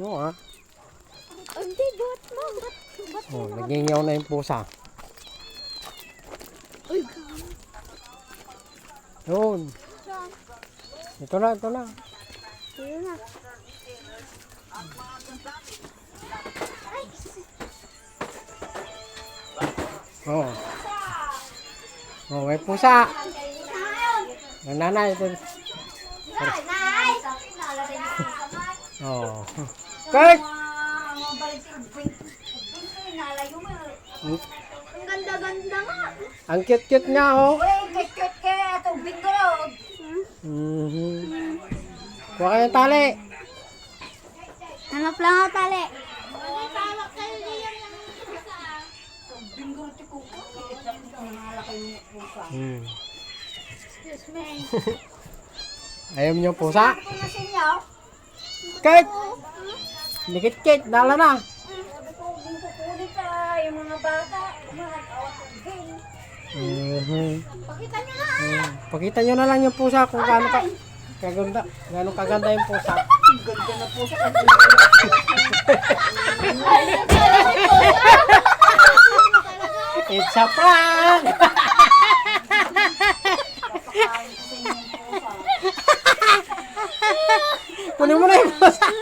Oo ah. Hindi, buhat mo. Ba't, ba't Oh, nagingaw na yung pusa. Uy, Yun. Ito na, ito na. Ayun na. Oh. Oh, may pusa. Ang nanay ito. Oh. Kurt! Ang ganda-ganda nga. Ang cute-cute niya, oh. Kit-kit kaya itong bingo. Mhm. Kuha kayo ng tali. Hanap lang ako tali. Bingo ti ko ko. Malaki yung pusa. Excuse me. Ayaw niyo pusa? Ito na sa Kurt! Dikit-kit, dala na. Yung mga bata. Pakita niyo nga. Hmm. Pakita nyo na lang yung pusa kung gaano ka kaganda, gaano kaganda yung pusa. Ganda na pusa. It's a prank! Kapakain ko sa inyo yung